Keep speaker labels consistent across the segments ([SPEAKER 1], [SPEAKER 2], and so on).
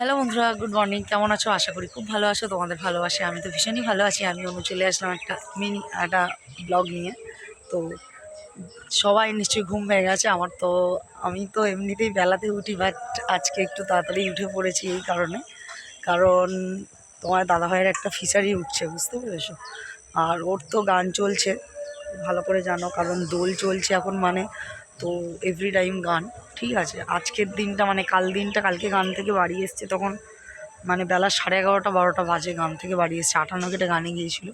[SPEAKER 1] Hello বন্ধুরা, good morning. কেমন আছো? আশা করি খুব ভালো আছো। তোমাদের ভালোবাসে, আমি তো ভীষণই ভালো আছি। আমি অনু চলে আসলাম একটা মিনি একটা ব্লগ নিয়ে। তো সবাই নিশ্চয়ই ঘুম ভেঙে গেছে। আমার তো, আমি তো এমনিতেই বেলাতে উঠি বাট আজকে একটু তাড়াতাড়ি উঠে পড়েছি এই কারণে। কারণ তোমার দাদাভাইয়ের একটা ফিশারি উঠছে, বুঝতে পেরেছ? আর ওর তো গান চলছে, ভালো করে জানো, কারণ দোল চলছে এখন মানে। তো এভরি টাইম গান, ঠিক আছে? আজকের দিনটা মানে কাল দিনটা কালকে গান থেকে বাড়ি এসছে, তখন মানে বেলা সাড়ে এগারোটা, বারোটা বাজে গান থেকে বাড়ি এসছে, আটান্ন কেটে গানে গিয়েছিল।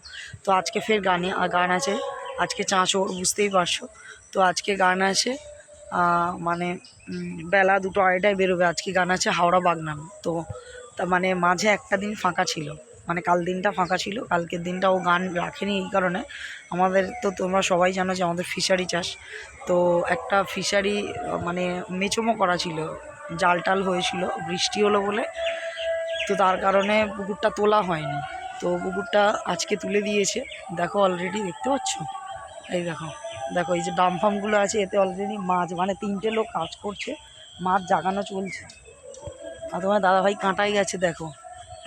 [SPEAKER 1] তো আজকে ফের গানে গান আছে, আজকে চাঁচোর বুঝতেই পারছ? তো আজকে গান আছে মানে বেলা দুটো আড়াইটায় বেরোবে, আজকে গান আছে হাওড়া বাগনান। তো তা মানে মাঝে একটা দিন ফাঁকা ছিল। মানে কাল দিনটা ফাঁকা ছিল, কালকের দিনটা ও গান রাখেনি এই কারণে। আমাদের তো তোমরা সবাই জানো যে আমাদের ফিশারি চাষ। তো একটা ফিশারি মানে মেচমো করা ছিল, জাল টাল হয়েছিল, বৃষ্টি হলো বলে। তো তার কারণে পুকুরটা তোলা হয়নি। তো পুকুরটা আজকে তুলে দিয়েছে। দেখো অলরেডি দেখতে পাচ্ছ? এই দেখো দেখো এই যে ডাম ফামগুলো আছে, এতে অলরেডি মাছ মানে তিনটে লোক কাজ করছে, মাছ জাগানো চলছে। আর তোমার দাদাভাই কাঁটাই গেছে, দেখো।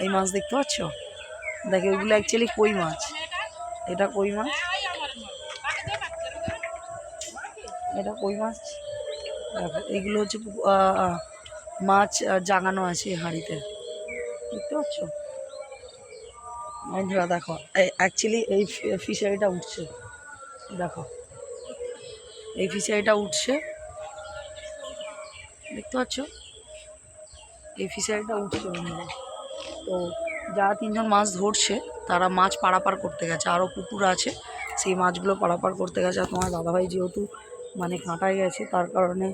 [SPEAKER 1] এই মাছ দেখতে পাচ্ছ? দেখো এগুলো অ্যাকচুয়ালি কই মাছ? এটা কই মাছ? এটা কই মাছ? দেখো, এগুলো হচ্ছে মাছ জাগানো আছে হাঁড়িতে। দেখতে পাচ্ছ? বন্ধুরা দেখো অ্যাকচুয়ালি এই ফিশারিটা উঠছে। দেখো, এই ফিশারিটা উঠছে। দেখতে পাচ্ছ? এই ফিশারিটা উঠছে বন্ধুরা। তো যারা তিনজন মাছ ধরছে, তারা মাছ পারাপার করতে গেছে। আরও পুকুর আছে, সেই মাছগুলো পারাপার করতে গেছে। আর তোমার দাদাভাই যেহেতু মানে কাঁটায় গেছে, তার কারণে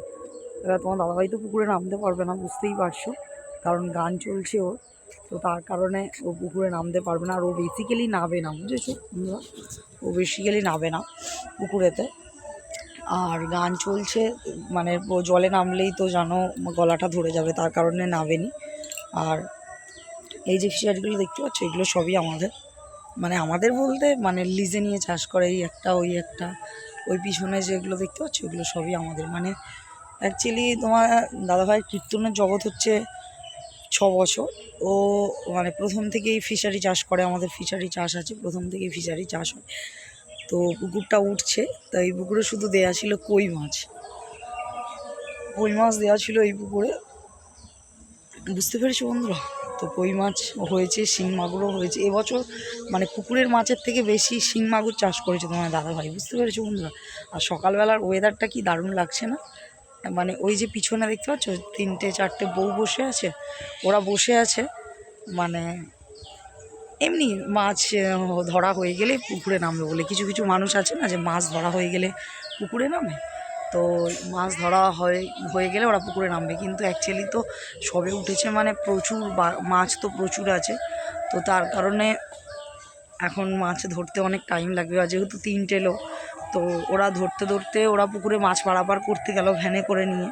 [SPEAKER 1] এবার তোমার দাদাভাই তো পুকুরে নামতে পারবে না, বুঝতেই পারছ। কারণ গান চলছে ওর, তো তার কারণে ও পুকুরে নামতে পারবে না। আর ও বেসিক্যালি নাবে না, বুঝেছ? ও বেসিক্যালি নাবে না পুকুরেতে। আর গান চলছে মানে জলে নামলেই তো জানো গলাটা ধরে যাবে, তার কারণে নাবেনি। আর এই যে ফিশারিগুলো দেখতে পাচ্ছ, এগুলো সবই আমাদের। মানে আমাদের বলতে মানে লিজে নিয়ে চাষ করে এই একটা, ওই একটা। ওই পিছনে যেগুলো দেখতে পাচ্ছ, এগুলো সবই আমাদের। মানে অ্যাকচুয়ালি তোমার দাদাভাই কীর্তনের জগৎ হচ্ছে ছ বছর। ও মানে প্রথম থেকেই ফিশারি চাষ করে, আমাদের ফিশারি চাষ আছে, প্রথম থেকেই ফিশারি চাষ হয়। তো পুকুরটা উঠছে, তা এই পুকুরে শুধু দেয়া ছিল কই মাছ। কই মাছ দেওয়া ছিল এই পুকুরে। বুঝতে পেরেছ বন্ধুরা? তো কই মাছ হয়েছে, শিং মাগুরও হয়েছে। এবছর মানে পুকুরের মাছের থেকে বেশি শিং মাগুর চাষ করেছে তোমার দাদা ভাই বুঝতে পেরেছ বন্ধুরা? আর সকালবেলার ওয়েদারটা কি দারুণ লাগছে না? মানে ওই যে পিছনে দেখতে পাচ্ছ, তিনটে চারটে বউ বসে আছে, ওরা বসে আছে মানে এমনি মাছ ধরা হয়ে গেলে পুকুরে নামবে বলে। কিছু কিছু মানুষ আছে না যে মাছ ধরা হয়ে গেলে পুকুরে নামে? তো মাছ ধরা হয়ে হয়ে গেলে ওরা পুকুরে নামবে। কিন্তু অ্যাকচুয়ালি তো সবে উঠেছে মানে প্রচুর মাছ তো প্রচুর আছে। তো তার কারণে এখন মাছ ধরতে অনেক টাইম লাগবে। আর যেহেতু তিনটে লোক, তো ওরা ধরতে ধরতে ওরা পুকুরে মাছ পারাপার করতে গেল ভ্যানে করে নিয়ে।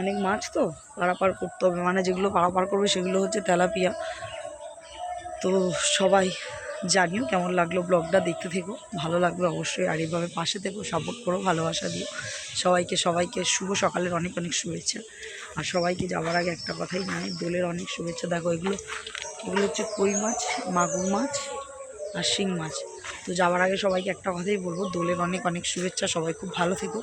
[SPEAKER 1] অনেক মাছ তো পারাপার করতে হবে। মানে যেগুলো পারাপার করবে সেগুলো হচ্ছে তেলাপিয়া। তো সবাই জানিও কেমন লাগল ব্লগটা দেখতে থেকো। ভালো লাগবে অবশ্যই। আর এইভাবে পাশে থেকো। সাপোর্ট করো, ভালোবাসা দিও। সবাইকে সবাইকে শুভ সকালের অনেক অনেক শুভেচ্ছা। আর সবাইকে যাওয়ার আগে একটা কথাই জানাই, দোলের অনেক শুভেচ্ছা। দেখো এগুলো এগুলো হচ্ছে কই মাছ? মাগুর মাছ আর শিং মাছ। তো যাওয়ার আগে সবাইকে একটা কথাই বলব, দোলের অনেক অনেক শুভেচ্ছা। সবাই খুব ভালো থেকো,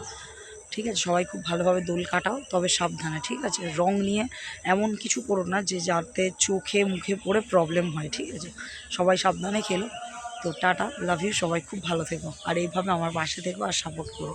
[SPEAKER 1] ঠিক আছে? সবাই খুব ভালোভাবে দোল কাটাও, তবে সাবধানে, ঠিক আছে? রং নিয়ে এমন কিছু করো না যে যাতে চোখে, মুখে পড়ে প্রবলেম হয়, ঠিক আছে? সবাই সাবধানে খেলো। তো টাটা লাভ ইউ সবাই খুব ভালো থেকো। আর এইভাবে আমার পাশে থেকো আর সাপোর্ট করো।